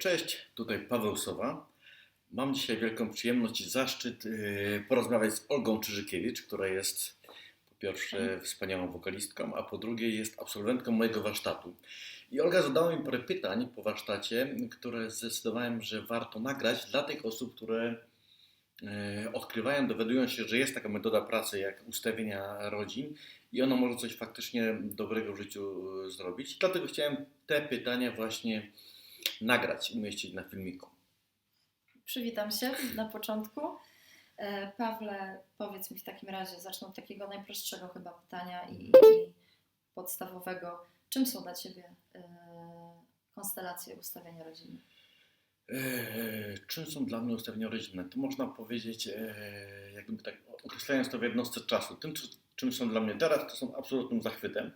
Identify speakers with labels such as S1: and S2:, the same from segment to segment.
S1: Cześć, tutaj Paweł Sowa. Mam dzisiaj wielką przyjemność i zaszczyt e, porozmawiać z Olgą Czyżykiewicz, która jest po pierwsze wspaniałą wokalistką, a po drugie jest absolwentką mojego warsztatu. I Olga zadała mi parę pytań po warsztacie, które zdecydowałem, że warto nagrać dla tych osób, które e, odkrywają, dowiadują się, że jest taka metoda pracy jak ustawienia rodzin i ona może coś faktycznie dobrego w życiu e, zrobić. Dlatego chciałem te pytania właśnie nagrać i umieścić na filmiku.
S2: Przywitam się na początku. E, Pawle, powiedz mi w takim razie, zacznę od takiego najprostszego chyba pytania i, i podstawowego. Czym są dla Ciebie e, konstelacje ustawienia rodziny?
S1: Eee, czym są dla mnie ustawienia rodzinne? To można powiedzieć, jakby tak określając to w jednostce czasu. Tym, czy- czym są dla mnie teraz, to są absolutnym zachwytem.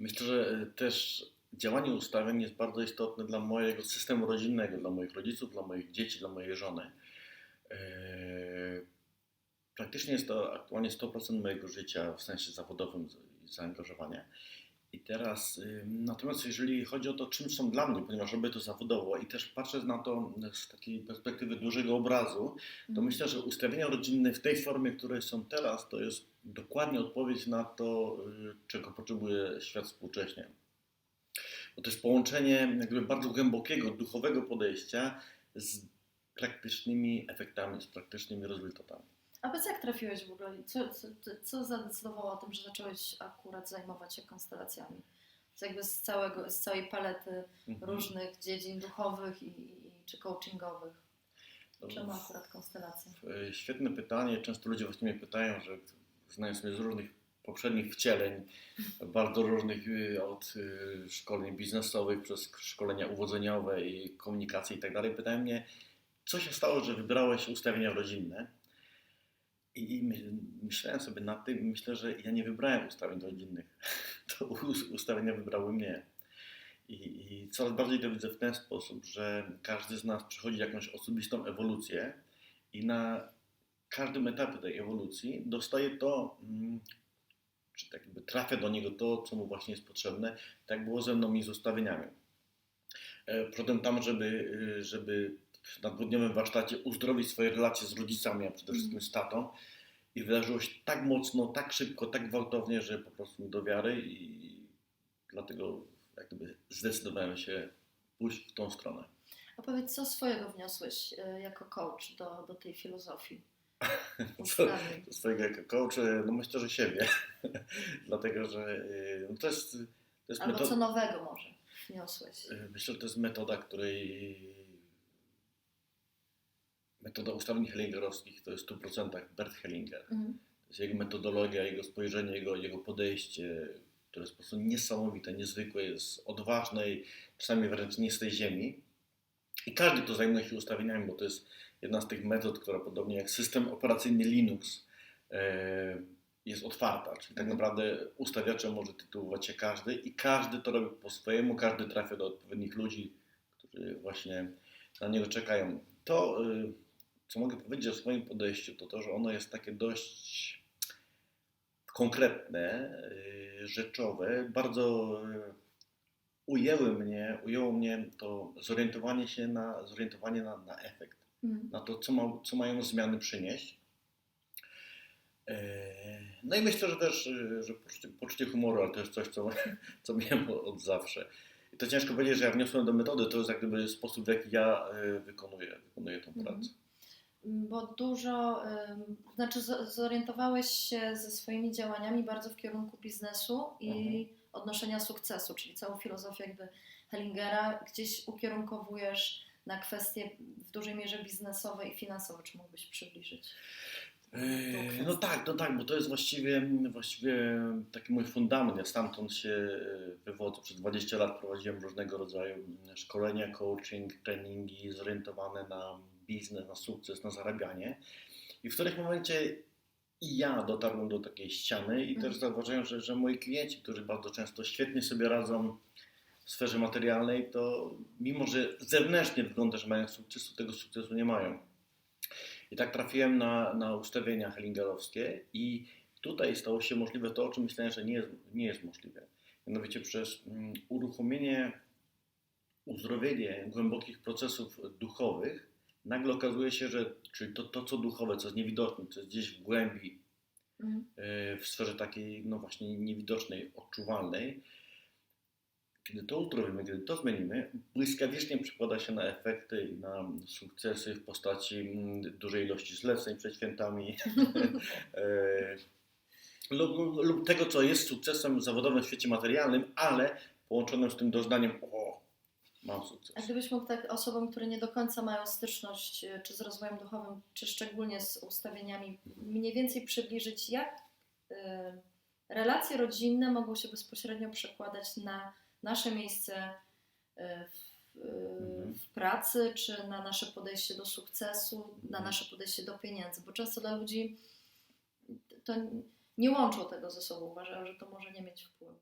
S1: Myślę, że e, też działanie ustawień jest bardzo istotne dla mojego systemu rodzinnego, dla moich rodziców, dla moich dzieci, dla mojej żony. Eee, Praktycznie jest to aktualnie 100% mojego życia w sensie zawodowym i zaangażowania. I teraz, y, natomiast jeżeli chodzi o to, czym są dla mnie, ponieważ robię to zawodowo i też patrzę na to z takiej perspektywy dużego obrazu, to
S2: Mhm.
S1: myślę, że ustawienia rodzinne w tej formie, w której są teraz, to jest dokładnie odpowiedź na to, y, czego potrzebuje świat współcześnie. Bo to jest połączenie jakby bardzo głębokiego, duchowego podejścia z praktycznymi efektami, z praktycznymi rezultatami.
S2: A powiedz, jak trafiłeś w ogóle? Co, co, co zadecydowało o tym, że zacząłeś akurat zajmować się konstelacjami? Z jakby z, całego, z całej palety
S1: Mhm.
S2: różnych dziedzin duchowych i, i czy coachingowych. Czemu akurat konstelacje?
S1: E, Świetne pytanie. Często ludzie właśnie mnie pytają, że znają mnie z różnych poprzednich wcieleń, bardzo różnych y, od y, szkoleń biznesowych przez szkolenia uwodzeniowe i komunikację i tak. Pytają mnie, co się stało, że wybrałeś ustawienia rodzinne? I, i my- myślałem sobie nad tym myślę, że ja nie wybrałem ustawień rodzinnych. To us- ustawienia wybrały mnie. I, I coraz bardziej to widzę w ten sposób, że każdy z nas przechodzi jakąś osobistą ewolucję i na każdym etapie tej ewolucji dostaje to, mm, czy tak jakby trafia do niego to, co mu właśnie jest potrzebne. Tak było ze mną i z ustawieniami. E, Potem tam, żeby, y, żeby na dwudniowym warsztacie uzdrowić swoje relacje z rodzicami, a przede wszystkim z tatą. I wydarzyło się tak mocno, tak szybko, tak gwałtownie, że po prostu do wiary i dlatego jak gdyby zdecydowałem się pójść w tą stronę.
S2: A powiedz, co swojego wniosłeś y, jako coach do, do tej filozofii?
S1: Co, swojego jako coach, e, no myślę, że siebie. Dlatego, że e, no to jest, to jest
S2: Albo co
S1: metoda,
S2: nowego może wniosłeś?
S1: e, myślę, że to jest metoda, której metoda ustawień hellingerowskich to jest w 100% Bert Hellinger.
S2: Mhm.
S1: To jest jego metodologia, jego spojrzenie, jego, jego podejście, które jest po prostu niesamowite, niezwykłe, jest odważne i czasami wręcz nie z tej ziemi. I każdy, kto zajmuje się ustawieniami, bo to jest jedna z tych metod, która podobnie jak system operacyjny Linux e, jest otwarta, czyli tak naprawdę ustawiaczem może tytułować się każdy i każdy to robi po swojemu, każdy trafia do odpowiednich ludzi, którzy właśnie na niego czekają. To, e, co mogę powiedzieć o swoim podejściu, to to, że ono jest takie dość konkretne, y, rzeczowe, bardzo ujęły mnie, ujęło mnie to zorientowanie się na, zorientowanie na, na efekt,
S2: Mhm.
S1: Na to, co, ma, co mają zmiany przynieść. E, No i myślę, że też, y, że poczucie, poczucie humoru, ale to jest coś, co, co miałem od zawsze. I to ciężko powiedzieć, że ja wniosłem do metody, to jest jak gdyby sposób, w jaki ja y, wykonuję, wykonuję tę
S2: Mhm.
S1: pracę.
S2: Bo dużo, znaczy zorientowałeś się ze swoimi działaniami bardzo w kierunku biznesu i
S1: Mhm.
S2: odnoszenia sukcesu, czyli całą filozofię jakby Hellingera gdzieś ukierunkowujesz na kwestie w dużej mierze biznesowe i finansowe. Czy mógłbyś przybliżyć?
S1: Eee, No tak, no tak, bo to jest właściwie, właściwie taki mój fundament. Ja stamtąd się wywodzę. Przez 20 lat prowadziłem różnego rodzaju szkolenia, coaching, treningi zorientowane na biznes, na sukces, na zarabianie. I w którymś momencie i ja dotarłem do takiej ściany i
S2: Mhm.
S1: też zauważyłem, że, że moi klienci, którzy bardzo często świetnie sobie radzą w sferze materialnej, to mimo, że zewnętrznie wygląda, że mają sukcesu, tego sukcesu nie mają. I tak trafiłem na, na ustawienia hellingerowskie i tutaj stało się możliwe to, o czym myślałem, że nie jest, nie jest możliwe. Mianowicie przez mm, uruchomienie uzdrowienie głębokich procesów duchowych, nagle okazuje się, że czyli to, to co duchowe, co jest niewidoczne, co jest gdzieś w głębi,
S2: Mhm.
S1: e, w sferze takiej, no właśnie niewidocznej, odczuwalnej, kiedy to uzdrowimy, kiedy to zmienimy, błyskawicznie przekłada się na efekty i na sukcesy w postaci mm, dużej ilości zleceń przed świętami e, lub, lub tego, co jest sukcesem zawodowym w świecie materialnym, ale połączonym z tym doznaniem, o, mam
S2: A
S1: sukces.
S2: gdybyś mógł tak osobom, które nie do końca mają styczność e, czy z rozwojem duchowym, czy szczególnie z ustawieniami, mniej więcej przybliżyć, jak e, relacje rodzinne mogą się bezpośrednio przekładać na nasze miejsce e, w,
S1: Mhm.
S2: w pracy, czy na nasze podejście do sukcesu, na
S1: Mhm.
S2: nasze podejście do pieniędzy, bo często dla ludzi to nie łączą tego ze sobą, uważają, że to może nie mieć wpływu.